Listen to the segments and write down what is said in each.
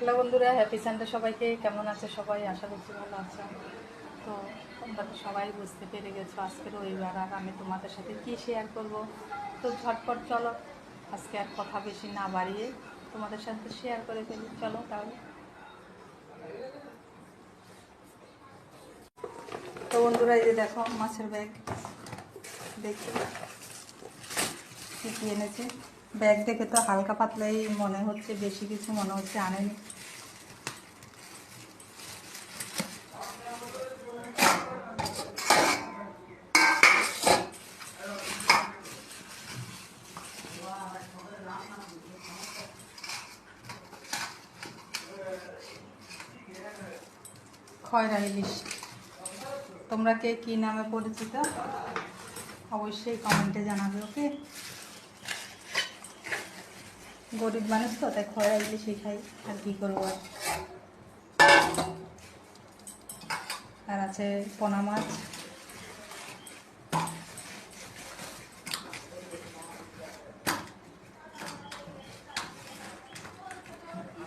Hello বন্ধুরা happy Sunday সবাইকে। কেমন আছে সবাই? আশা করছি ভালো আছে। তো তোমরা তো সবাই বুঝতে পেরে গেছো আজকে রবিবার, আর আমি তোমাদের সাথে কি শেয়ার করব? তো ঝটপট চলো, আজকে আর কথা বেশি না বাড়িয়ে তোমাদের সাথে শেয়ার করে ফেলি। চলো তাহলে। তো বন্ধুরা, এই যে দেখো মাছের ব্যাগ দেখি কী এনেছে? ব্যাগ দেখে তো হালকা পাতলাই মনে হচ্ছে, বেশি কিছু মনে হচ্ছে আনেনি। তোমরা কে কী নামে পরিচিত? অবশ্যই কমেন্টে জানাবে, ওকে? গরিব মানুষ তো, তাই খয়রা ইলিশই খাই, আর কী করব আর? আছে পোনা মাছ।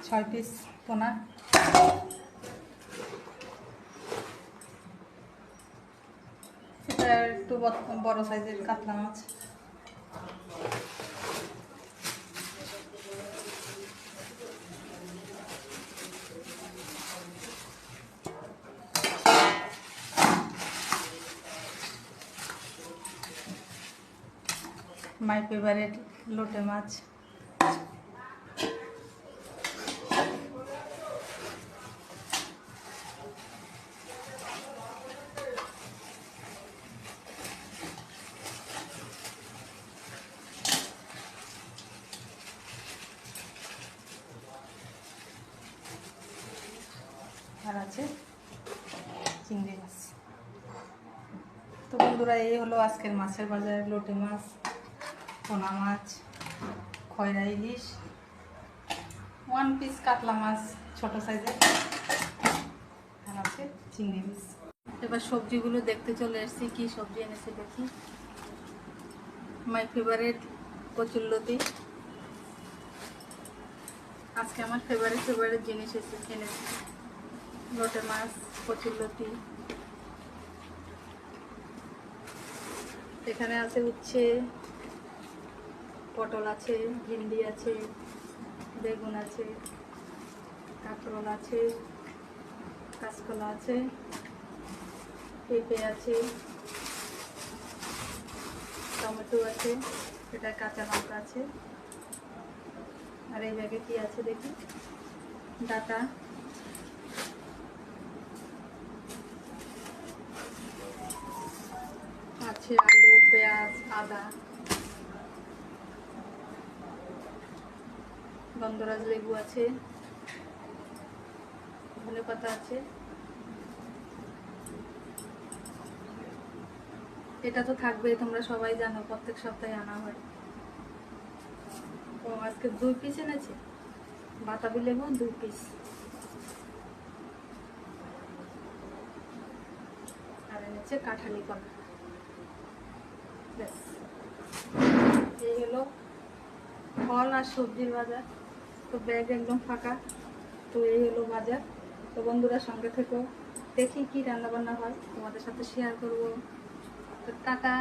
ছয় পিস পোনা। এটা একটু বড় সাইজের কাতলা মাছ। মাই ফেভারিট লোটে মাছ। আর আছে চিংড়ি মাছ। তো বন্ধুরা, এই হলো আজকের মাছের বাজারে, লোটে মাছ। পোনা মাছ, খয়রা ইলিশ ওয়ান পিস কাতলা মাছ, ছোট সাইজের আর আছে চিংড়ি মাছ। এবার সবজিগুলো দেখতে চলে এসেছি কি সবজি এনেছে দেখি। মাই ফেভারিট কচুল্লতি আজকে আমার ফেভারিট ফেভারিট জিনিস এসে এনেছি। লোটে মাছ কচুরলতি এখানে আছে উচ্ছে পটল আছে, ভিন্ডি আছে, বেগুন আছে, কাঁকরোল আছে, কাঁচকলা আছে, পেঁপে আছে, টমেটো আছে, এটা কাঁচা লঙ্কা আছে। আর এই ব্যাগে কি আছে দেখি? ডাটা। আছে আলু, পেঁয়াজ, আদা। গন্ধরাজ লেবু আছে, ধনে পাতা আছে। এটা তো থাকবেই তোমরা সবাই জানো, প্রত্যেক সপ্তাহে আনা হয়। ও, আজকে দুই পিস এনেছে? বাতাবি লেবু, দুই পিস আর এনেছে কাঁঠালি কলা। ব্যাস, এই হলো ফল আর সবজির বাজার। তো ব্যাগ একদম ফাঁকা। তো এই হলো বাজার। তো বন্ধুরা সঙ্গে থেকেও দেখি কি রান্নাবান্না হয়। তোমাদের সাথে শেয়ার করব। তো টাটা।